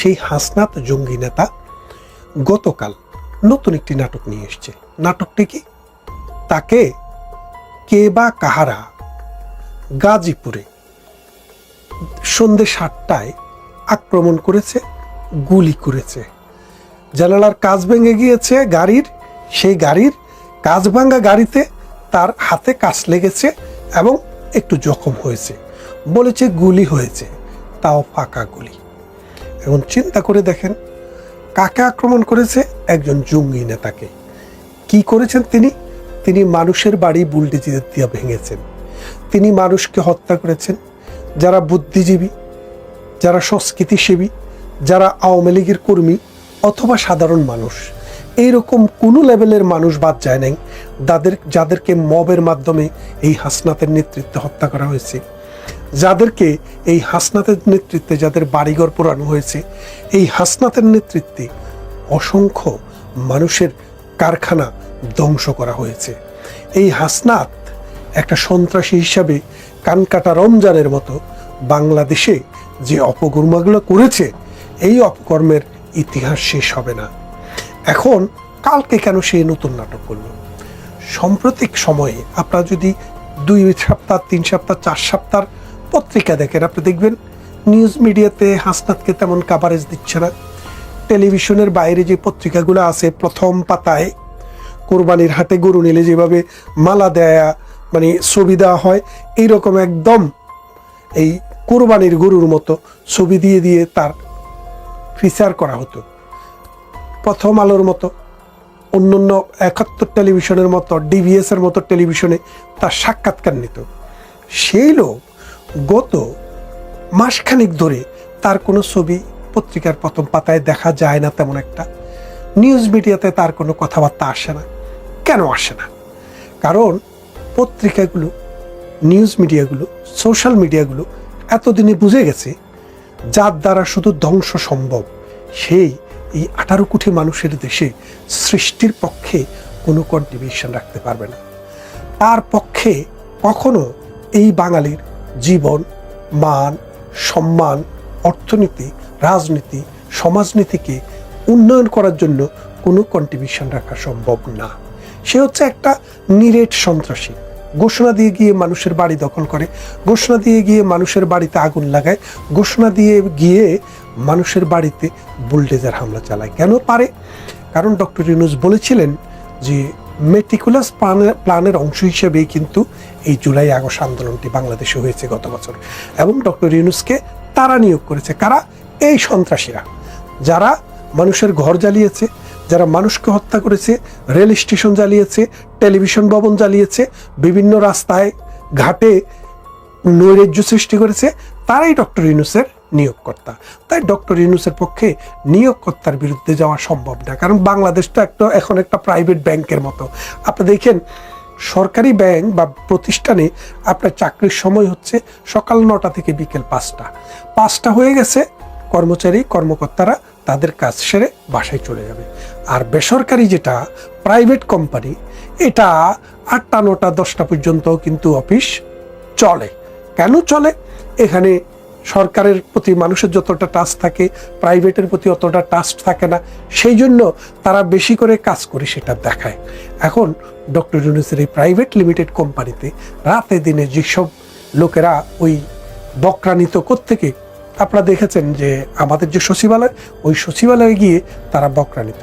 সেই হাসনাত জঙ্গি নেতা গতকাল নতুন একটি নাটক নিয়ে এসছে। নাটকটি কি? তাকে কে বা কাহারা গাজীপুরে সন্ধ্যে সাতটায় আক্রমণ করেছে, গুলি করেছে। জানালার কাজ ভেঙে গিয়েছে গাড়ির, সেই গাড়ির কাজ ভাঙ্গা গাড়িতে তার হাতে কাজ লেগেছে এবং একটু জখম হয়েছে। বলেছে গুলি হয়েছে, তাও ফাঁকা গুলি। এখন চিন্তা করে দেখেন কাকে আক্রমণ করেছে একজন জঙ্গি নেতাকে। কি করেছেন তিনি? তিনি মানুষের বাড়ি বুলডেজিদের দিয়ে ভেঙেছেন। তিনি মানুষকে হত্যা করেছেন। যারা বুদ্ধিজীবী, যারা সংস্কৃতিসেবী, যারা আওয়ামী লীগের কর্মী অথবা সাধারণ মানুষ, এইরকম কোনো লেভেলের মানুষ বাদ যায় নাই। যাদের যাদেরকে মবের মাধ্যমে এই হাসনাতের নেতৃত্বে হত্যা করা হয়েছে। যাদেরকে এই হাসনাতের নেতৃত্বে যাদের বাড়িঘর পোড়ানো হয়েছে, এই হাসনাতের নেতৃত্বে অসংখ্য মানুষের কারখানা ধ্বংস করা হয়েছে। এই হাসনাত একটা সন্ত্রাসী হিসাবে কানকাটা রমজানের মতো বাংলাদেশে যে অপকর্মগুলো করেছে, এই অপকর্মের ইতিহাস শেষ হবে না। এখন কালকে কেন সে নতুন নাটক করল? সাম্প্রতিক সময়ে আপনারা যদি দুই সপ্তাহ, তিন সপ্তাহ, চার সপ্তাহ পত্রিকা দেখেন, আপনি দেখবেন নিউজ মিডিয়াতে হাসনাতকে তেমন কাভারেজ দিচ্ছে না। টেলিভিশনের বাইরে যে পত্রিকাগুলো আছে, প্রথম পাতায় কোরবানির হাটে গরু নিলে যেভাবে মালা দেয়া মানে ছবি দেওয়া হয়, এইরকম একদম এই কোরবানির গরুর মতো ছবি দিয়ে দিয়ে তার ফিচার করা হতো। প্রথম আলোর মতো অন্য অন্য একাত্তর টেলিভিশনের মতো ডিভিএসের মতো টেলিভিশনে তার সাক্ষাৎকার নিত। সেই লোক গত মাসখানিক ধরে তার কোনো ছবি পত্রিকার প্রথম পাতায় দেখা যায় না তেমন একটা। নিউজ মিডিয়াতে তার কোনো কথাবার্তা আসে না। কেন আসে না? কারণ পত্রিকাগুলো নিউজ মিডিয়াগুলো সোশ্যাল মিডিয়াগুলো এতদিনে বুঝে গেছে যার দ্বারা শুধু ধ্বংস সম্ভব। সেই এই আঠারো কোটি মানুষের দেশে সৃষ্টির পক্ষে কোনো কন্ট্রিবিউশন রাখতে পারবে না। তার পক্ষে কখনো এই বাঙালির জীবন, মান, সম্মান, অর্থনীতি, রাজনীতি, সমাজনীতিকে উন্নয়ন করার জন্য কোনো কন্ট্রিবিউশন রাখা সম্ভব না। সে হচ্ছে একটা নিরেট সন্ত্রাসী। ঘোষণা দিয়ে গিয়ে মানুষের বাড়ি দখল করে, ঘোষণা দিয়ে গিয়ে মানুষের বাড়িতে আগুন লাগায়, ঘোষণা দিয়ে গিয়ে মানুষের বাড়িতে বুলডেজার হামলা চালায়। কেন পারে? কারণ ডক্টর ইউনুস বলেছিলেন যে মেটিকুলাস প্ল্যানের অংশ হিসেবেই কিন্তু এই জুলাই আগস্ট আন্দোলনটি বাংলাদেশে হয়েছে গত বছর। এবং ডক্টর ইউনুসকে তারা নিয়োগ করেছে। কারা? এই সন্ত্রাসীরা। যারা মানুষের ঘর জ্বালিয়েছে, যারা মানুষকে হত্যা করেছে, রেল স্টেশন জ্বালিয়েছে, টেলিভিশন ভবন জ্বালিয়েছে, বিভিন্ন রাস্তায় ঘাটে নৈরাজ্য সৃষ্টি করেছে, তারাই ডক্টর ইউনুসের নিয়োগকর্তা। তাই ডক্টর ইউনুসের পক্ষে নিয়োগকর্তার বিরুদ্ধে যাওয়া সম্ভব না। কারণ বাংলাদেশটা একটা, এখন একটা প্রাইভেট ব্যাংকের মতো। আপনি দেখেন, সরকারি ব্যাংক বা প্রতিষ্ঠানে আপনার চাকরির সময় হচ্ছে সকাল নটা থেকে বিকেল পাঁচটা। পাঁচটা হয়ে গেছে, কর্মচারী, কর্মকর্তারা তাদের কাজ সেরে বাসায় চলে যাবে। আর বেসরকারি যেটা প্রাইভেট কোম্পানি এটা আটটা, নটা, দশটা পর্যন্ত কিন্তু অফিস চলে। কেন চলে? এখানে সরকারের প্রতি, মানুষের যতটা টাস্ক থাকে প্রাইভেটের প্রতি অতটা টাস্ক থাকে না, সেই জন্য তারা বেশি করে কাজ করে সেটা দেখায়। এখন ডক্টর ইউনুসের এই প্রাইভেট লিমিটেড কোম্পানিতে রাতে দিনে যেসব লোকেরা ওই বকরানিত থেকে আপনারা দেখেছেন যে আমাদের যে সচিবালয়, ওই সচিবালয়ে গিয়ে তারা বকরানিত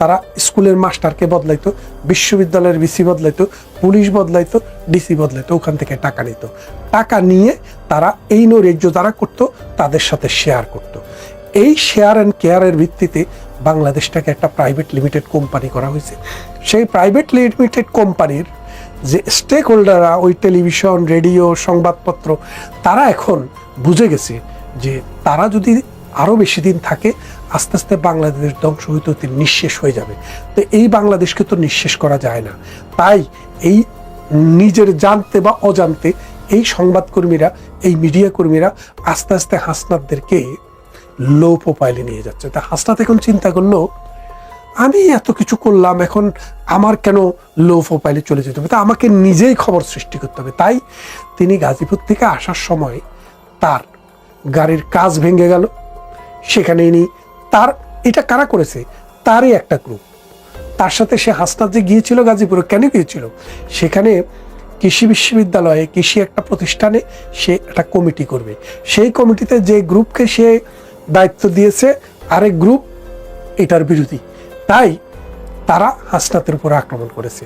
তারা স্কুলের মাস্টারকে বদলাইতো, বিশ্ববিদ্যালয়ের ভিসি বদলাইতো, পুলিশ বদলাইতো, ডিসি বদলাইতো, ওখান থেকে টাকা নিত টাকা নিয়ে তারা এই নৈরাজ্য যারা করতো, তাদের সাথে শেয়ার করত। এই শেয়ার অ্যান্ড কেয়ারের ভিত্তিতে বাংলাদেশটাকে একটা প্রাইভেট লিমিটেড কোম্পানি করা হয়েছে সেই প্রাইভেট লিমিটেড কোম্পানির যে স্টেক হোল্ডাররা ওই টেলিভিশন রেডিও সংবাদপত্র, তারা এখন বুঝে গেছে যে তারা যদি আরও বেশি দিন থাকে, আস্তে আস্তে বাংলাদেশ ধ্বংস হইতে হইতে নিঃশেষ হয়ে যাবে। তো এই বাংলাদেশকে তো নিঃশেষ করা যায় না। তাই এই নিজের জানতে বা অজান্তে এই সংবাদকর্মীরা, এই মিডিয়া কর্মীরা আস্তে আস্তে হাসনাতদেরকে লো প্রোফাইলে নিয়ে যাচ্ছে। তা হাসনাত এখন চিন্তা করল, আমি এত কিছু করলাম, এখন আমার কেন লো প্রোফাইলে চলে যেতে হবে? তা আমাকে নিজেই খবর সৃষ্টি করতে হবে। তাই তিনি গাজীপুর থেকে আসার সময় তার গাড়ির কাজ ভেঙে গেল। সেখানে ইনি তার, এটা কারা করেছে? তারই একটা গ্রুপ তার সাথে সে হাসনাত যে গিয়েছিল গাজীপুরে, কেন গিয়েছিল? সেখানে কৃষি বিশ্ববিদ্যালয়ে কৃষি একটা প্রতিষ্ঠানে সে একটা কমিটি করবে। সেই কমিটিতে যে গ্রুপকে সে দায়িত্ব দিয়েছে, আরেক গ্রুপ এটার বিরোধী। তাই তারা হাসনাতের উপর আক্রমণ করেছে।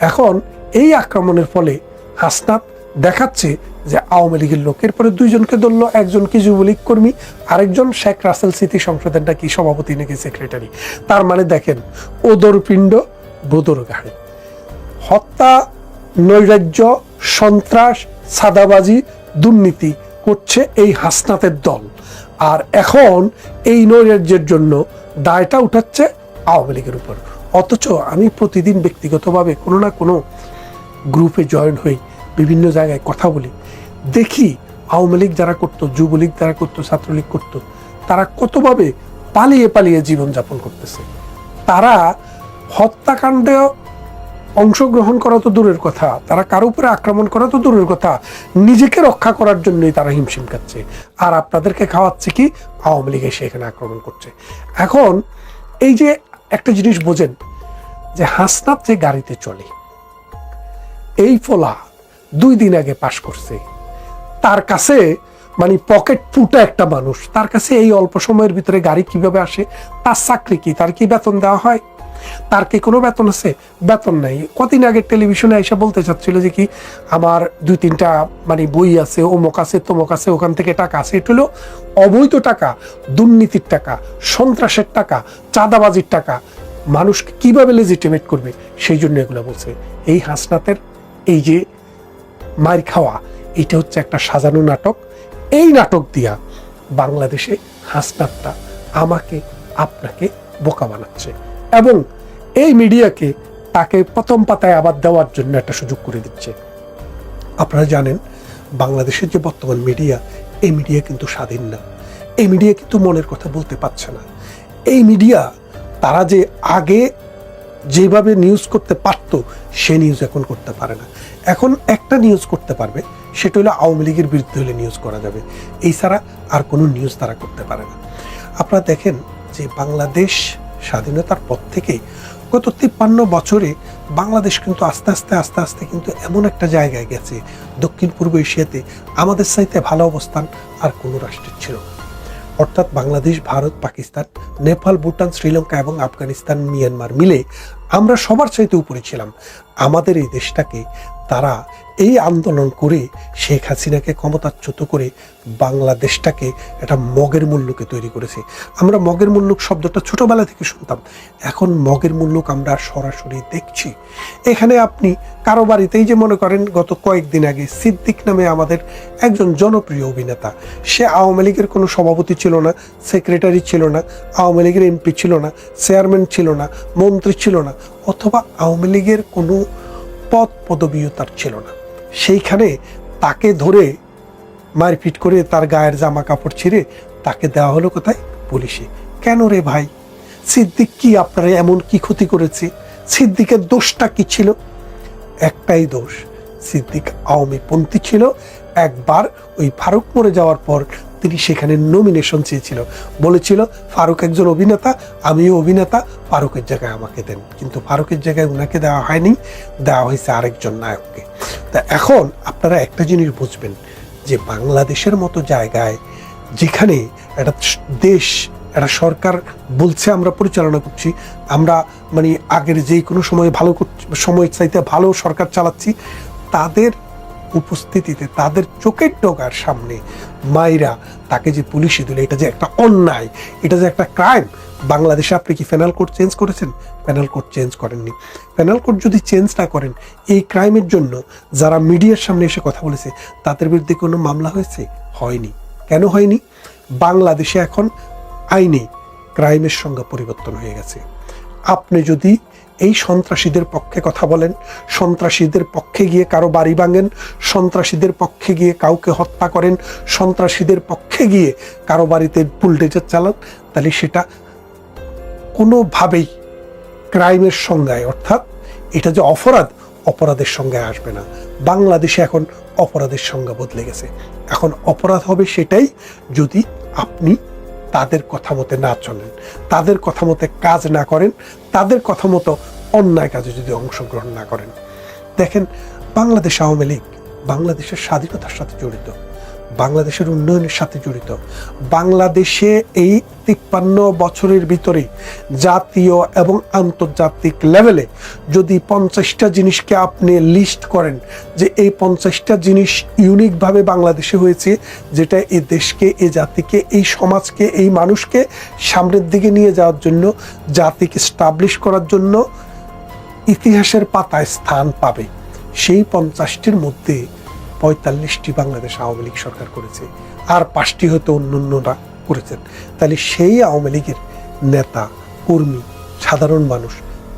এখন এই আক্রমণের ফলে হাসনাত দেখাচ্ছে যে আওয়ামী লীগের লোকের পরে দুইজনকে ধরলো, একজন কি যুবলীগ কর্মী, আরেকজন শেখ রাসেল স্মৃতি সংসদের নাকি সভাপতি, নাকি সেক্রেটারি তার মানে দেখেন ওদর পিণ্ড বোদর গাড়ি হত্যা, নৈরাজ্য, সন্ত্রাস, সাদাবাজি, দুর্নীতি করছে এই হাসনাতের দল। আর এখন এই নৈরাজ্যের জন্য দায়টা উঠাচ্ছে আওয়ামী লীগের উপর। অথচ আমি প্রতিদিন ব্যক্তিগতভাবে কোনো না কোনো গ্রুপে জয়েন হই। বিভিন্ন জায়গায় কথা বলি, দেখি আওয়ামী লীগ যারা করতো, যুবলীগ যারা করতো, ছাত্রলীগ করতো, তারা কতভাবে পালিয়ে পালিয়ে জীবনযাপন করতেছে। তারা হত্যাকাণ্ডে অংশগ্রহণ করা তো দূরের কথা, তারা কারও উপরে আক্রমণ করা তো দূরের কথা, নিজেকে রক্ষা করার জন্যই তারা হিমশিম খাচ্ছে। আর আপনাদেরকে খাওয়াচ্ছে কি? আওয়ামী লীগ এসে এখানে আক্রমণ করছে। এখন এই যে একটা জিনিস বোঝেন যে হাসনাত যে গাড়িতে চলে, এই ফলা দুই দিন আগে পাশ করছে। তার কাছে মানে পকেট ফুটা একটা মানুষ, তার কাছে এই অল্প সময়ের ভিতরে গাড়ি কীভাবে আসে, তার চাকরি কি, তার কি বেতন দেওয়া হয়? তার কি কোনো বেতন আছে? বেতন নাই। কদিন আগে টেলিভিশনে এসে বলতে চাচ্ছিল যে কি, আমার দুই তিনটা মানে বই আছে, অমুক আছে, তমুক আছে, ওখান থেকে টাকা আছে। এটা হলো অবৈধ টাকা, দুর্নীতির টাকা, সন্ত্রাসের টাকা, চাঁদাবাজির টাকা। মানুষকে কীভাবে লেজিটিমেট করবে? সেই জন্য এগুলো বলছে। এই হাসনাতের, এই যে মার খাওয়া, এটা হচ্ছে একটা সাজানো নাটক। এই নাটক দিয়া বাংলাদেশে হাসনাতটা আমাকে, আপনাকে বোকা বানাচ্ছে এবং এই মিডিয়াকে তাকে প্রথম পাতায় আবার দেওয়ার জন্য একটা সুযোগ করে দিচ্ছে। আপনারা জানেন, বাংলাদেশের যে বর্তমান মিডিয়া, এই মিডিয়া কিন্তু স্বাধীন না। এই মিডিয়া কিন্তু মনের কথা বলতে পারছে না। এই মিডিয়া, তারা যে আগে যেভাবে নিউজ করতে পারতো, সে নিউজ এখন করতে পারে না। এখন একটা নিউজ করতে পারবে, সেটা হলো আওয়ামী লীগের বিরুদ্ধে হলে নিউজ করা যাবে। এই ছাড়া আর কোনো নিউজ তারা করতে পারে না। আপনারা দেখেন যে বাংলাদেশ স্বাধীনতার পর থেকে গত তিপ্পান্ন বছরে বাংলাদেশ কিন্তু আস্তে আস্তে আস্তে আস্তে কিন্তু এমন একটা জায়গায় গেছে, দক্ষিণ পূর্ব এশিয়াতে আমাদের চাইতে ভালো অবস্থান আর কোনো রাষ্ট্রের ছিল না। অর্থাৎ বাংলাদেশ, ভারত, পাকিস্তান, নেপাল, ভুটান, শ্রীলঙ্কা এবং আফগানিস্তান, মিয়ানমার মিলে আমরা সবার চাইতে উপরে ছিলাম। আমাদের এই দেশটাকে তারা এই আন্দোলন করে শেখ হাসিনাকে ক্ষমতাচ্যুত করে বাংলাদেশটাকে একটা মগের মূল্যকে তৈরি করেছে। আমরা মগের মূল্যক শব্দটা ছোটবেলা থেকে শুনতাম। এখন মগের মূল্যক আমরা সরাসরি দেখছি। এখানে আপনি কারও বাড়িতেই যে মনে করেন, গত কয়েকদিন আগে সিদ্দিক নামে আমাদের একজন জনপ্রিয় অভিনেতা, সে আওয়ামী লীগের কোনো সভাপতি ছিল না, সেক্রেটারি ছিল না, আওয়ামী লীগের এমপি ছিল না, চেয়ারম্যান ছিল না, মন্ত্রী ছিল না, অথবা আওয়ামী লীগের কোনো পদ পদবিও তার ছিল না। সেইখানে তাকে ধরে মারপিট করে তার গায়ের জামা কাপড় ছিঁড়ে তাকে দেওয়া হলো কোথায়? পুলিশে। কেন রে ভাই? সিদ্দিক কি আপনারা এমন কি ক্ষতি করেছে? সিদ্দিকের দোষটা কি ছিল? একটাই দোষ, সিদ্দিক আওয়ামী পন্থী ছিল। একবার ওই ফারুক মরে যাওয়ার পর তিনি সেখানে নমিনেশন চেয়েছিল। বলেছিল, ফারুক একজন অভিনেতা, আমিও অভিনেতা, ফারুকের জায়গায় আমাকে দেন। কিন্তু ফারুকের জায়গায় ওনাকে দেওয়া হয়নি, দেওয়া হয়েছে আরেকজন নায়ককে। তা এখন আপনারা একটা জিনিস বুঝবেন, যে বাংলাদেশের মতো জায়গায় যেখানে একটা দেশ, একটা সরকার বলছে, আমরা পরিচালনা করছি, আমরা মানে আগের যে কোনো সময় ভালো সময় চাইতে ভালো সরকার চালাচ্ছি, তাদের উপস্থিতিতে তাদের চোখের ডগার সামনে মাইরা তাকে যে পুলিশে দিল, এটা যে একটা অন্যায়, এটা যে একটা ক্রাইম বাংলাদেশে আপনি কি ফেনাল কোড চেঞ্জ করেছেন? ফেনাল কোড চেঞ্জ করেননি। ফেনাল কোড যদি চেঞ্জ না করেন, এই ক্রাইমের জন্য যারা মিডিয়ার সামনে এসে কথা বলেছে, তাদের বিরুদ্ধে কোনো মামলা হয়েছে? হয়নি। কেন হয়নি? বাংলাদেশে এখন আইনে ক্রাইমের সংজ্ঞা পরিবর্তন হয়ে গেছে। আপনি যদি এই সন্ত্রাসীদের পক্ষে কথা বলেন, সন্ত্রাসীদের পক্ষে গিয়ে কারও বাড়ি ভাঙেন, সন্ত্রাসীদের পক্ষে গিয়ে কাউকে হত্যা করেন, সন্ত্রাসীদের পক্ষে গিয়ে কারও বাড়িতে বুলডেজার চালান, তাহলে সেটা কোনোভাবেই ক্রাইমের সংজ্ঞায়, অর্থাৎ এটা যে অপরাধ, অপরাধের সংজ্ঞায় আসবে না। বাংলাদেশে এখন অপরাধের সংজ্ঞা বদলে গেছে। এখন অপরাধ হবে সেটাই যদি আপনি তাদের কথা মতে না চলেন, তাদের কথা মতে কাজ না করেন, তাদের কথা মতো অন্যায় কাজে যদি অংশগ্রহণ না করেন। দেখেন, বাংলাদেশ আওয়ামী লীগ বাংলাদেশের স্বাধীনতার সাথে জড়িত। বাংলাদেশের উন্নয়নের সাথে জড়িত। বাংলাদেশে এই তিপ্পান্ন বছরের ভিতরে জাতীয় এবং আন্তর্জাতিক লেভেলে যদি পঞ্চাশটা জিনিসকে আপনি লিস্ট করেন যে এই পঞ্চাশটা জিনিস ইউনিকভাবে বাংলাদেশে হয়েছে, যেটা এই দেশকে এই জাতিকে, এই সমাজকে, এই মানুষকে সামনের দিকে নিয়ে যাওয়ার জন্য, জাতিকে স্টাবলিশ করার জন্য ইতিহাসের পাতায় স্থান পাবে। সেই পঞ্চাশটির মধ্যে পঁয়তাল্লিশটি বাংলাদেশ আওয়ামী লীগ সরকার করেছে। আর পাঁচটি হয়তো অন্য অন্যরা করেছেন। তাহলে সেই আওয়ামী লীগের নেতা, কর্মী, সাধারণ মানুষ,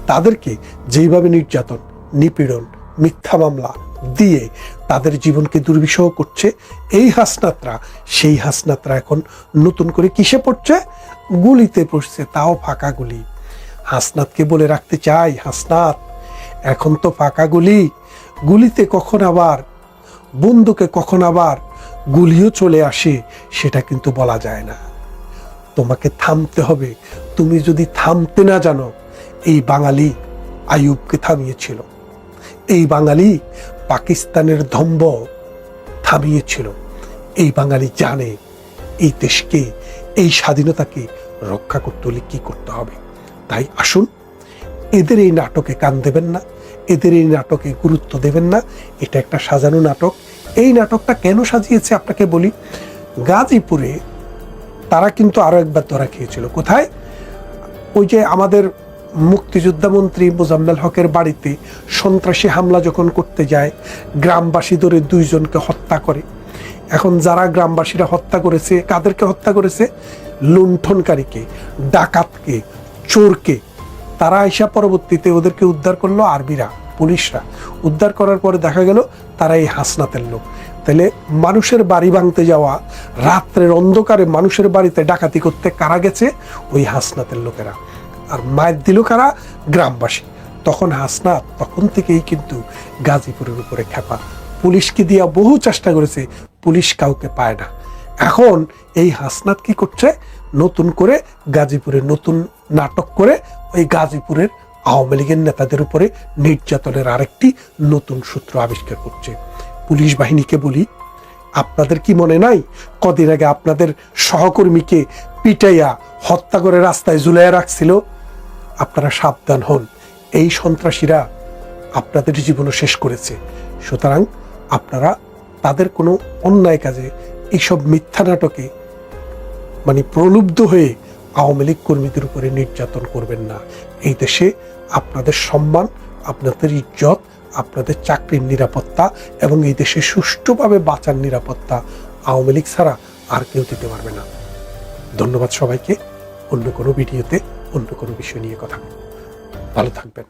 তাদেরকে যেইভাবে নির্যাতন, নিপীড়ন, মিথ্যা মামলা দিয়ে তাদের জীবনকে দুর্বিষহ করছে, এই হাসনাতরা, সেই হাসনাতরা এখন নতুন করে কিসে পড়ছে? গুলিতে পড়ছে, তাও ফাঁকা গুলি। হাসনাতকে বলে রাখতে চাই, হাসনাত, এখন তো ফাঁকা গুলি। গুলিতে কখন আবার বন্দুকে কখন আবার গুলিও চলে আসে, সেটা কিন্তু বলা যায় না। তোমাকে থামতে হবে। তুমি যদি থামতে না জানো, এই বাঙালি আইয়ুবকে থামিয়েছিল। এই বাঙালি পাকিস্তানের ধম্ব থামিয়েছিল। এই বাঙালি জানে এই দেশকে, এই স্বাধীনতাকে রক্ষা করতে হলে কি করতে হবে। তাই আসুন, এদের এই নাটকে কান দেবেন না। এদের এই নাটকে গুরুত্ব দেবেন না। এটা একটা সাজানো নাটক। এই নাটকটা কেন সাজিয়েছে আপনাকে বলি? গাজীপুরে তারা কিন্তু আরও একবার ধরা খেয়েছিল। কোথায়? ওই যে আমাদের মুক্তিযোদ্ধা মন্ত্রী মোজাম্মেল হকের বাড়িতে সন্ত্রাসী হামলা যখন করতে যায় গ্রামবাসী ধরে দুইজনকে হত্যা করে। এখন যারা গ্রামবাসীরা হত্যা করেছে, কাদেরকে হত্যা করেছে? লুণ্ঠনকারীকে, ডাকাতকে, চোরকে। তারা এসা পরবর্তীতে ওদেরকে উদ্ধার করল আর্মিরা পুলিশরা। উদ্ধার করার পরে দেখা গেল তারা এই হাসনাতের লোক। তাহলে মানুষের বাড়ি ভাঙতে যাওয়া, রাত্রের অন্ধকারে মানুষের বাড়িতে ডাকাতি করতে কারা গেছে? ওই হাসনাতের লোকেরা। আর মায়ের দিল কারা? গ্রামবাসী। তখন হাসনাত তখন থেকেই কিন্তু গাজীপুরের উপরে খেপা। পুলিশকে দিয়া বহু চেষ্টা করেছে, পুলিশ কাউকে পায় না। এখন এই হাসনাত কি করছে? নতুন করে গাজীপুরে নতুন নাটক করে ওই গাজীপুরের আওয়ামী লীগের নেতাদের উপরে নির্যাতনের আরেকটি নতুন সূত্র আবিষ্কার করছে। পুলিশ বাহিনীকে বলি, আপনাদের কি মনে নাই? কদিন আগে আপনাদের সহকর্মীকে পিটাইয়া হত্যা করে রাস্তায় ঝুলাইয়া রাখছিল। আপনারা সাবধান হন। এই সন্ত্রাসীরা আপনাদের জীবনও শেষ করেছে। সুতরাং আপনারা তাদের কোনো অন্যায় কাজে, এইসব মিথ্যা নাটকে মানে প্রলুব্ধ হয়ে আওয়ামী লীগ কর্মীদের উপরে নির্যাতন করবেন না। এই দেশে আপনাদের সম্মান, আপনাদের ইজ্জত, আপনাদের চাকরির নিরাপত্তা এবং এই দেশে সুষ্ঠুভাবে বাঁচার নিরাপত্তা আওয়ামী লীগ ছাড়া আর কেউ দিতে পারবে না। ধন্যবাদ সবাইকে। অন্য কোনো ভিডিওতে অন্য কোনো বিষয় নিয়ে কথা ভালো থাকবেন।